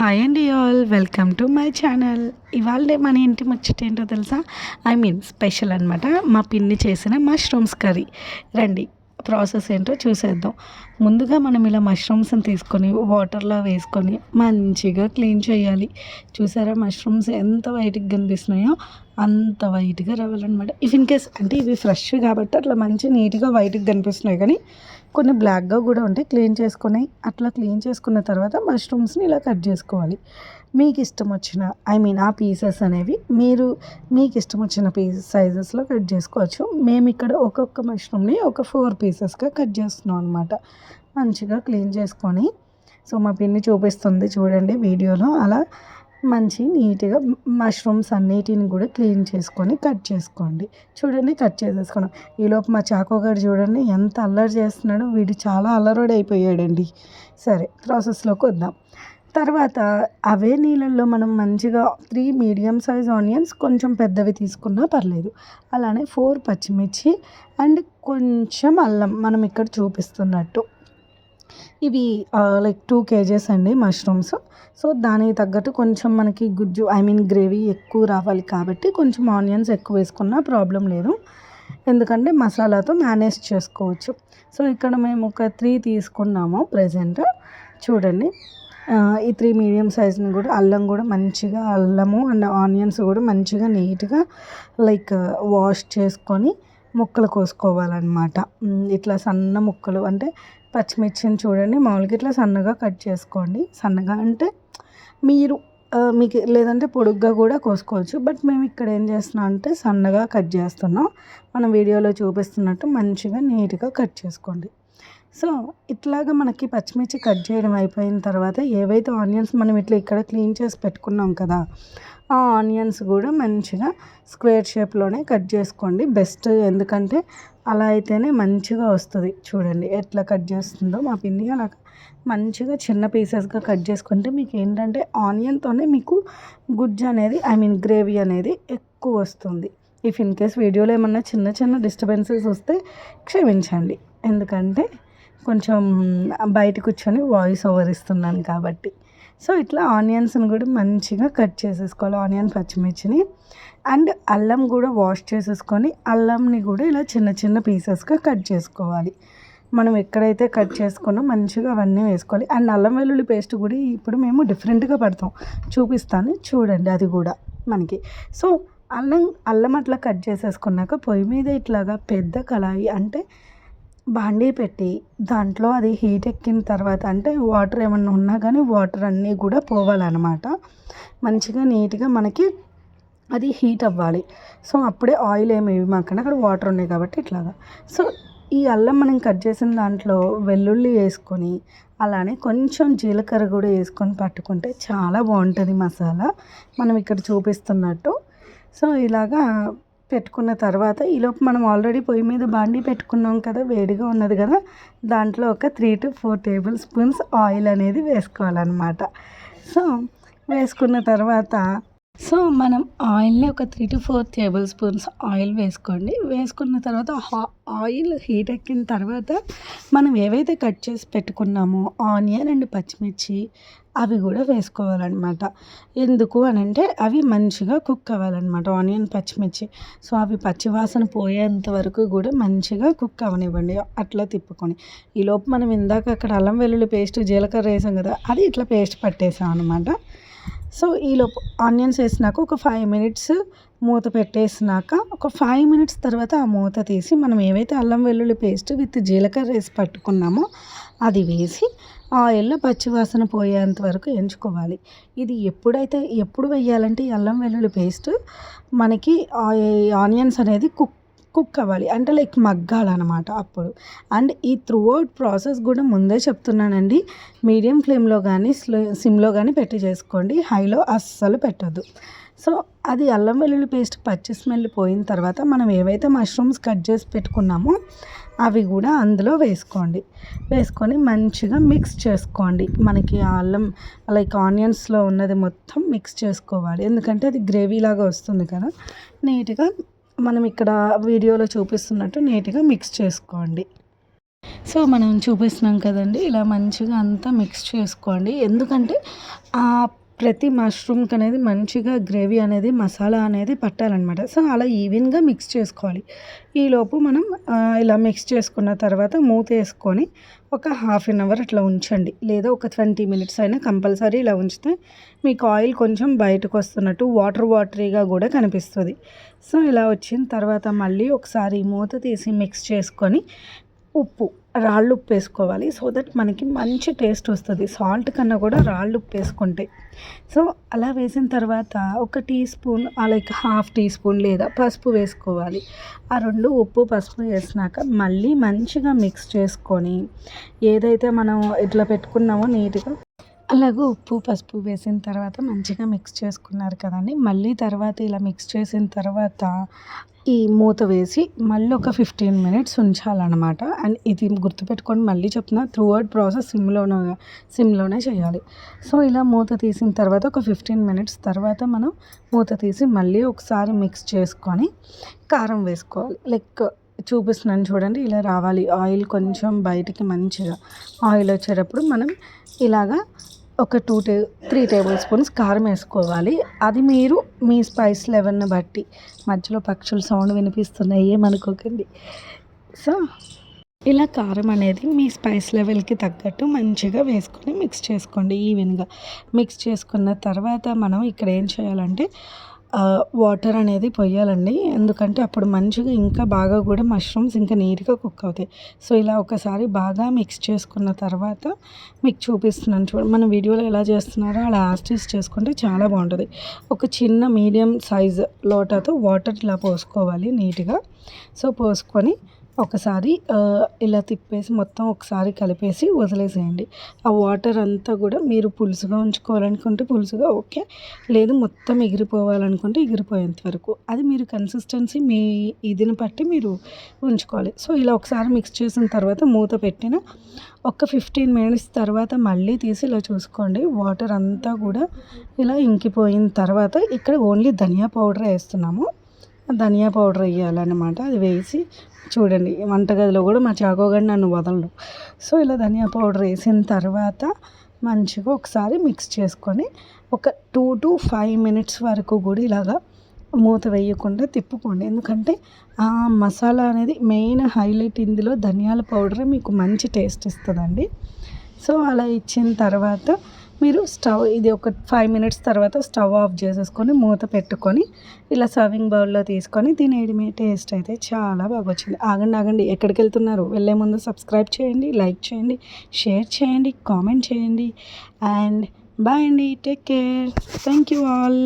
Hi అండి all welcome to my channel ఇవాళ మన ఇంటి ముచ్చట ఏంటో తెలుసా? ఐ మీన్ స్పెషల్ అనమాట మా పిన్ని చేసిన మష్రూమ్స్ కర్రీ రండి ప్రాసెస్ ఏంటో చూసేద్దాం. ముందుగా మనం ఇలా మష్రూమ్స్ని తీసుకొని వాటర్లో వేసుకొని మంచిగా క్లీన్ చేయాలి. చూసారా మష్రూమ్స్ ఎంత వైట్గా కనిపిస్తున్నాయో? అంత వైట్గా రావాలన్నమాట. ఇఫ్ ఇన్ కేస్ అంటే ఇవి ఫ్రెష్ కాబట్టి అట్లా మంచి నీట్గా వైట్గా కనిపిస్తున్నాయి కానీ కొన్ని బ్లాక్గా కూడా ఉంటాయి. క్లీన్ చేసుకొని అట్లా క్లీన్ చేసుకున్న తర్వాత మష్రూమ్స్ని ఇలా కట్ చేసుకోవాలి. మీకు ఇష్టం వచ్చిన ఐ మీన్ ఆ పీసెస్ అనేవి మీరు మీకు ఇష్టం వచ్చిన పీస్ సైజెస్లో కట్ చేసుకోవచ్చు. మేము ఇక్కడ ఒక్కొక్క మష్రూమ్ని ఒక ఫోర్ పీసెస్గా కట్ చేస్తున్నాం అనమాట మంచిగా క్లీన్ చేసుకొని సో మా పిన్ని చూపిస్తుంది చూడండి వీడియోలో. అలా మంచి నీట్గా మష్రూమ్స్ అన్నిటిని కూడా క్లీన్ చేసుకొని కట్ చేసుకోండి. చూడండి కట్ చేసేసుకున్నాం. ఈలోపు మా చాకో గారు చూడండి ఎంత అల్లరి చేస్తున్నాడో వీడు చాలా అల్లరోడ్ అయిపోయాడండి సరే ప్రాసెస్లోకి వద్దాం. తర్వాత అవే నీళ్ళల్లో మనం మంచిగా త్రీ మీడియం సైజ్ ఆనియన్స్ కొంచెం పెద్దవి తీసుకున్నా పర్లేదు. అలానే ఫోర్ పచ్చిమిర్చి అండ్ కొంచెం అల్లం మనం ఇక్కడ చూపిస్తున్నట్టు. ఇవి లైక్ టూ కేజెస్ అండి మష్రూమ్స్ సో దానికి తగ్గట్టు కొంచెం మనకి గుజ్జు ఐ మీన్ గ్రేవీ ఎక్కువ రావాలి కాబట్టి కొంచెం ఆనియన్స్ ఎక్కువ వేసుకున్నా ప్రాబ్లం లేదు. ఎందుకంటే మసాలాతో మేనేజ్ చేసుకోవచ్చు. సో ఇక్కడ మేము ఒక త్రీ తీసుకున్నాము ప్రజెంట్ చూడండి. ఈ త్రీ మీడియం సైజ్ని కూడా అల్లం కూడా మంచిగా అల్లము అండ్ ఆనియన్స్ కూడా మంచిగా నీట్గా లైక్ వాష్ చేసుకొని ముక్కలు కోసుకోవాలన్నమాట. ఇట్లా సన్న ముక్కలు అంటే పచ్చిమిర్చిని చూడండి. మామూలుగా ఇట్లా సన్నగా కట్ చేసుకోండి. సన్నగా అంటే మీరు మీకు లేదంటే పొడుగ్గా కూడా కోసుకోవచ్చు. బట్ మేము ఇక్కడ ఏం చేస్తున్నాం అంటే సన్నగా కట్ చేస్తున్నాం. మనం వీడియోలో చూపిస్తున్నట్టు మంచిగా నీట్గా కట్ చేసుకోండి. సో ఇట్లాగా మనకి పచ్చిమిర్చి కట్ చేయడం అయిపోయిన తర్వాత ఏవైతే ఆనియన్స్ మనం ఇట్లా ఇక్కడ క్లీన్ చేసి పెట్టుకున్నాం కదా ఆ ఆనియన్స్ కూడా మంచిగా స్క్వేర్ షేప్లోనే కట్ చేసుకోండి. బెస్ట్ ఎందుకంటే అలా అయితేనే మంచిగా వస్తుంది. చూడండి ఎట్లా కట్ చేస్తుందో మా పిన్ని అలా మంచిగా చిన్న పీసెస్గా కట్ చేసుకుంటే మీకు ఏంటంటే ఆనియన్తోనే మీకు గుజ్జు అనేది ఐ మీన్ గ్రేవీ అనేది ఎక్కువ వస్తుంది. ఇఫ్ ఇన్ కేస్ వీడియోలో ఏమన్నా చిన్న చిన్న డిస్టర్బెన్సెస్ వస్తే క్షమించండి. ఎందుకంటే కొంచెం బయట కూర్చొని వాయిస్ ఓవర్ ఇస్తున్నాను కాబట్టి. సో ఇట్లా ఆనియన్స్ని కూడా మంచిగా కట్ చేసేసుకోవాలి ఆనియన్ పచ్చిమిర్చిని. అండ్ అల్లం కూడా వాష్ చేసేసుకొని అల్లంని కూడా ఇలా చిన్న చిన్న పీసెస్గా కట్ చేసుకోవాలి. మనం ఎక్కడైతే కట్ చేసుకున్నా మంచిగా అవన్నీ వేసుకోవాలి. అండ్ అల్లం వెల్లుల్లి పేస్ట్ కూడా ఇప్పుడు మేము డిఫరెంట్గా పడతాం. చూపిస్తాను చూడండి అది కూడా మనకి. సో అల్లం అల్లం అట్లా కట్ చేసేసుకున్నాక పొయ్యి మీద ఇట్లాగా పెద్ద కళాయి అంటే బాండీ పెట్టి దాంట్లో అది హీట్ ఎక్కిన తర్వాత అంటే వాటర్ ఏమన్నా ఉన్నా కానీ వాటర్ అన్నీ కూడా పోవాలన్నమాట. మంచిగా నీట్గా మనకి అది హీట్ అవ్వాలి. సో అప్పుడే ఆయిల్ ఏమి మాకన్నా అక్కడ వాటర్ ఉన్నాయి కాబట్టి ఇట్లాగా. సో ఈ అల్లం మనం కట్ చేసిన దాంట్లో వెల్లుల్లి వేసుకొని అలానే కొంచెం జీలకర్ర కూడా వేసుకొని పట్టుకుంటే చాలా బాగుంటుంది మసాలా. మనం ఇక్కడ చూపిస్తున్నట్టు. సో ఇలాగా పెట్టుకున్న తర్వాత ఈలోపు మనం ఆల్రెడీ పొయ్యి మీద బాండీ పెట్టుకున్నాం కదా వేడిగా ఉన్నది కదా దాంట్లో ఒక three to four table spoons oil అనేది వేసుకోవాలన్నమాట. సో వేసుకున్న తర్వాత సో మనం ఆయిల్ని ఒక three to four table spoons oil వేసుకోండి. వేసుకున్న తర్వాత ఆయిల్ హీట్ ఎక్కిన తర్వాత మనం ఏవైతే కట్ చేసి పెట్టుకున్నామో ఆనియన్ అండ్ పచ్చిమిర్చి అవి కూడా వేసుకోవాలన్నమాట. ఎందుకు అని అంటే అవి మంచిగా కుక్ అవ్వాలన్నమాట ఆనియన్ పచ్చిమిర్చి. సో అవి పచ్చివాసన పోయేంత వరకు కూడా మంచిగా కుక్ అవ్వనివ్వండి. అట్లా తిప్పుకొని. ఈలోపు మనం ఇందాక అక్కడ అల్లం వెల్లుల్లి పేస్ట్ జీలకర్ర వేసాం కదా అది ఇట్లా పేస్ట్ పట్టేసాం అనమాట సో ఈలోపు ఆనియన్స్ వేసినాక ఒక ఫైవ్ మినిట్స్ మూత పెట్టేసినాక ఒక ఫైవ్ మినిట్స్ తర్వాత ఆ మూత తీసి మనం ఏవైతే అల్లం వెల్లుల్లి పేస్ట్ విత్ జీలకర్ర వేసి పట్టుకున్నామో అది వేసి ఆయిల్లో పచ్చివాసన పోయేంత వరకు ఎంచుకోవాలి. ఇది ఎప్పుడైతే ఎప్పుడు వేయాలంటే ఈ అల్లం వెల్లుల్లి పేస్ట్ మనకి ఆనియన్స్ అనేది కుక్ కుక్ అవ్వాలి. అంటే లైక్ మగ్గాలన్నమాట అప్పుడు. అండ్ ఈ త్రూ అవుట్ ప్రాసెస్ కూడా ముందే చెప్తున్నానండి. మీడియం ఫ్లేమ్లో కానీ స్లో సిమ్లో కానీ పెట్టి చేసుకోండి. హైలో అస్సలు పెట్టద్దు. సో అది అల్లం వెల్లుల్లి పేస్ట్ పచ్చి స్మెల్ పోయిన తర్వాత మనం ఏవైతే మష్రూమ్స్ కట్ చేసి పెట్టుకున్నామో అవి కూడా అందులో వేసుకోండి. వేసుకొని మంచిగా మిక్స్ చేసుకోండి. మనకి అల్లం లైక్ ఆనియన్స్లో ఉన్నది మొత్తం మిక్స్ చేసుకోవాలి. ఎందుకంటే అది గ్రేవీ లాగా వస్తుంది కదా. నీట్గా మనం ఇక్కడ వీడియోలో చూపిస్తున్నట్టు నీట్గా మిక్స్ చేసుకోండి. సో మనం చూపిస్తున్నాం కదండి ఇలా మంచిగా అంతా మిక్స్ చేసుకోండి. ఎందుకంటే ఆ ప్రతి మష్రూమ్కి అనేది మంచిగా గ్రేవీ అనేది మసాలా అనేది పట్టాలన్నమాట. సో అలా ఈవెన్గా మిక్స్ చేసుకోవాలి. ఈలోపు మనం ఇలా మిక్స్ చేసుకున్న తర్వాత మూత వేసుకొని ఒక హాఫ్ అన్ అవర్ అట్లా ఉంచండి. లేదా ఒక ట్వంటీ మినిట్స్ అయినా కంపల్సరీ ఇలా ఉంచితే మీకు ఆయిల్ కొంచెం బయటకు వస్తున్నట్టు వాటర్ వాటరీగా కూడా కనిపిస్తుంది. సో ఇలా వచ్చిన తర్వాత మళ్ళీ ఒకసారి మూత తీసి మిక్స్ చేసుకొని ఉప్పు రాళ్ళు ఉప్పు వేసుకోవాలి సో దట్ మనకి మంచి టేస్ట్ వస్తుంది. సాల్ట్ కన్నా కూడా రాళ్ళు ఉప్పు వేసుకుంటే సో అలా వేసిన తర్వాత ఒక tea spoon like half tea spoon లేదా పసుపు వేసుకోవాలి. ఆ రెండు ఉప్పు పసుపు వేసినాక మళ్ళీ మంచిగా మిక్స్ చేసుకొని ఏదైతే మనం ఇట్లా పెట్టుకున్నామో నీట్గా అలాగే ఉప్పు పసుపు వేసిన తర్వాత మంచిగా మిక్స్ చేసుకున్నారు కదండి. మళ్ళీ తర్వాత ఇలా మిక్స్ చేసిన తర్వాత ఈ మూత వేసి మళ్ళీ ఒక ఫిఫ్టీన్ మినిట్స్ ఉంచాలన్నమాట. అండ్ ఇది గుర్తుపెట్టుకొని మళ్ళీ చెప్తున్నా త్రూ అవుట్ ప్రాసెస్ సిమ్లోనే సిమ్లోనే చేయాలి. సో ఇలా మూత తీసిన తర్వాత ఒక ఫిఫ్టీన్ మినిట్స్ తర్వాత మనం మూత తీసి మళ్ళీ ఒకసారి మిక్స్ చేసుకొని కారం వేసుకోవాలి. లైక్ చూపిస్తున్నాను చూడండి ఇలా రావాలి. ఆయిల్ కొంచెం బయటికి మంచిగా ఆయిల్ వచ్చేటప్పుడు మనం ఇలాగా ఒక టూ టే త్రీ టేబుల్ స్పూన్స్ కారం వేసుకోవాలి. అది మీరు మీ స్పైస్ లెవెల్ని బట్టి మధ్యలో పక్షుల సౌండ్ వినిపిస్తున్నాయి ఏమనుకోకండి సో ఇలా కారం అనేది మీ స్పైస్ లెవెల్కి తగ్గట్టు మంచిగా వేసుకొని మిక్స్ చేసుకోండి ఈవెన్గా మిక్స్ చేసుకున్న తర్వాత మనం ఇక్కడ ఏం చేయాలంటే వాటర్ అనేది పొయ్యాలండి. ఎందుకంటే అప్పుడు మంచిగా ఇంకా బాగా కూడా మష్రూమ్స్ ఇంకా నీట్గా కుక్ అవుతాయి. సో ఇలా ఒకసారి బాగా మిక్స్ చేసుకున్న తర్వాత మీకు చూపిస్తున్నాను చూడండి మన వీడియోలో ఎలా చేస్తున్నారో అలా యాస్టీస్ చేసుకుంటే చాలా బాగుంటుంది. ఒక చిన్న మీడియం సైజ్ లోటాతో వాటర్ ఇలా పోసుకోవాలి నీట్గా. సో పోసుకొని ఒకసారి ఇలా తిప్పేసి మొత్తం ఒకసారి కలిపేసి వదిలేసేయండి. ఆ వాటర్ అంతా కూడా మీరు పులుసుగా ఉంచుకోవాలనుకుంటే పులుసుగా ఓకే. లేదు మొత్తం ఎగిరిపోవాలనుకుంటే ఎగిరిపోయేంత వరకు. అది మీరు కన్సిస్టెన్సీ మీ ఇదిని బట్టి మీరు ఉంచుకోవాలి. సో ఇలా ఒకసారి మిక్స్ చేసిన తర్వాత మూత పెట్టిన ఒక ఫిఫ్టీన్ మినిట్స్ తర్వాత మళ్ళీ తీసి ఇలా చూసుకోండి. వాటర్ అంతా కూడా ఇలా ఇంకిపోయిన తర్వాత ఇక్కడ ఓన్లీ ధనియా పౌడర్ వేస్తున్నాము. ధనియా పౌడర్ వేయాలన్నమాట. అది వేసి చూడండి వంటగదిలో కూడా మా చాకోగాడు నన్ను వదలడు సో ఇలా ధనియా పౌడర్ వేసిన తర్వాత మంచిగా ఒకసారి మిక్స్ చేసుకొని ఒక టూ టు ఫైవ్ మినిట్స్ వరకు కూడా ఇలాగా మూత వేయకుండా తిప్పుకోండి. ఎందుకంటే ఆ మసాలా అనేది మెయిన్ హైలైట్ ఇందులో ధనియాల పౌడర్ మీకు మంచి టేస్ట్ ఇస్తుందండి. సో అలా ఇచ్చిన తర్వాత మీరు స్టవ్ ఇది ఒక ఫైవ్ మినిట్స్ తర్వాత స్టవ్ ఆఫ్ చేసేసుకొని మూత పెట్టుకొని ఇలా సర్వింగ్ బౌల్లో తీసుకొని తినేయడమే టేస్ట్ అయితే చాలా బాగా వచ్చింది ఆగండి ఆగండి ఎక్కడికి వెళ్తున్నారు వెళ్ళే ముందు సబ్స్క్రైబ్ చేయండి లైక్ చేయండి షేర్ చేయండి కామెంట్ చేయండి. అండ్ బాయ్ అండి take care. Thank you all.